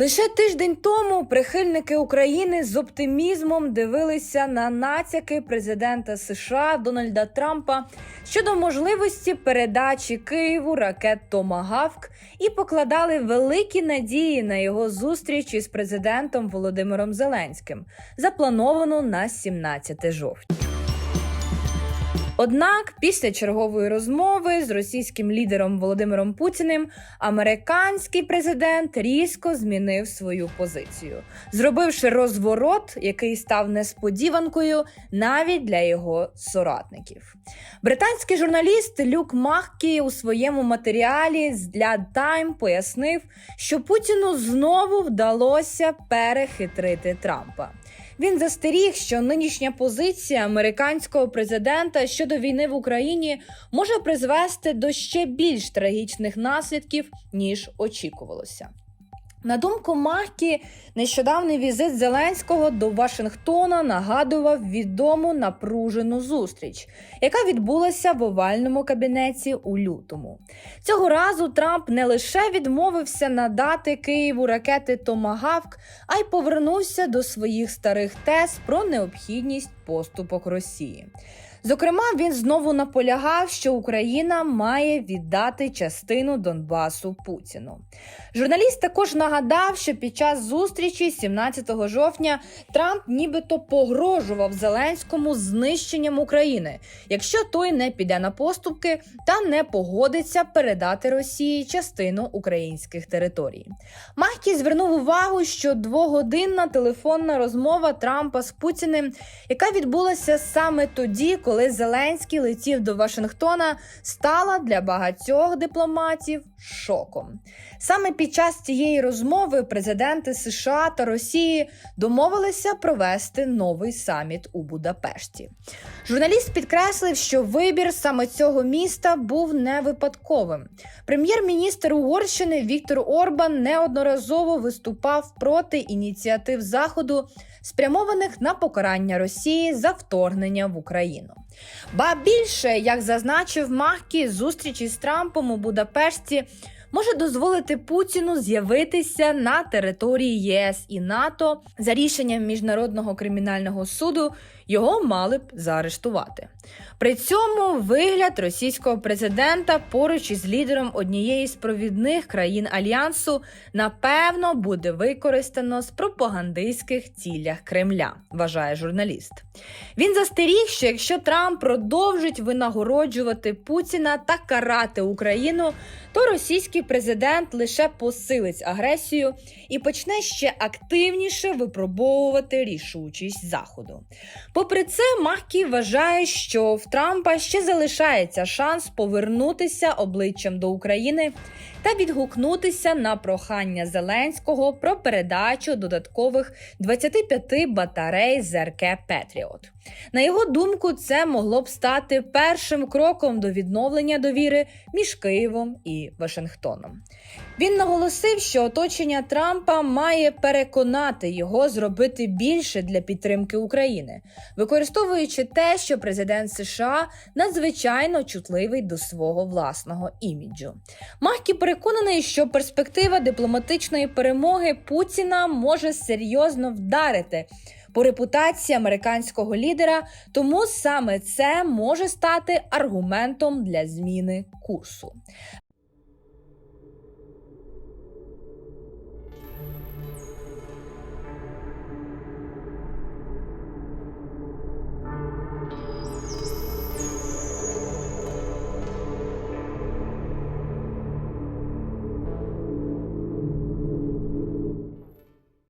Лише тиждень тому прихильники України з оптимізмом дивилися на натяки президента США Дональда Трампа щодо можливості передачі Києву ракет Томагавк і покладали великі надії на його зустріч із президентом Володимиром Зеленським, заплановану на 17 жовтня. Однак, після чергової розмови з російським лідером Володимиром Путіним, американський президент різко змінив свою позицію, зробивши розворот, який став несподіванкою навіть для його соратників. Британський журналіст Люк Махкі у своєму матеріалі для Time пояснив, що Путіну знову вдалося перехитрити Трампа. Він застеріг, що нинішня позиція американського президента щодо війни в Україні може призвести до ще більш трагічних наслідків ніж очікувалося. На думку Махкі, нещодавний візит Зеленського до Вашингтона нагадував відому напружену зустріч, яка відбулася в овальному кабінеті у лютому. Цього разу Трамп не лише відмовився надати Києву ракети Томагавк, а й повернувся до своїх старих тез про необхідність поступок Росії. Зокрема, він знову наполягав, що Україна має віддати частину Донбасу Путіну. Журналіст також нагадав, що під час зустрічі 17 жовтня Трамп нібито погрожував Зеленському знищенням України, якщо той не піде на поступки та не погодиться передати Росії частину українських територій. Махкі звернув увагу, що двогодинна телефонна розмова Трампа з Путіним, яка відбулася саме тоді, коли Зеленський летів до Вашингтона, стала для багатьох дипломатів шоком. Саме під час цієї розмови президенти США та Росії домовилися провести новий саміт у Будапешті. Журналіст підкреслив, що вибір саме цього міста був не випадковим. Прем'єр-міністр Угорщини Віктор Орбан неодноразово виступав проти ініціатив Заходу, спрямованих на покарання Росії за вторгнення в Україну. Ба більше, як зазначив Махкі, зустріч із Трампом у Будапешті може дозволити Путіну з'явитися на території ЄС і НАТО за рішенням міжнародного кримінального суду. Його мали б заарештувати. При цьому вигляд російського президента поруч із лідером однієї з провідних країн альянсу напевно буде використано з пропагандистських цілях Кремля, вважає журналіст. Він застеріг, що якщо Трамп продовжить винагороджувати Путіна та карати Україну, то російський президент лише посилить агресію і почне ще активніше випробовувати рішучість заходу. Попри це, Махкі вважає, що в Трампа ще залишається шанс повернутися обличчям до України та відгукнутися на прохання Зеленського про передачу додаткових 25 батарей ЗРК Петріот. На його думку, це могло б стати першим кроком до відновлення довіри між Києвом і Вашингтоном. Він наголосив, що оточення Трампа має переконати його зробити більше для підтримки України, використовуючи те, що президент США надзвичайно чутливий до свого власного іміджу. Махкі переконаний, що перспектива дипломатичної перемоги Путіна може серйозно вдарити. По репутації американського лідера, тому саме це може стати аргументом для зміни курсу.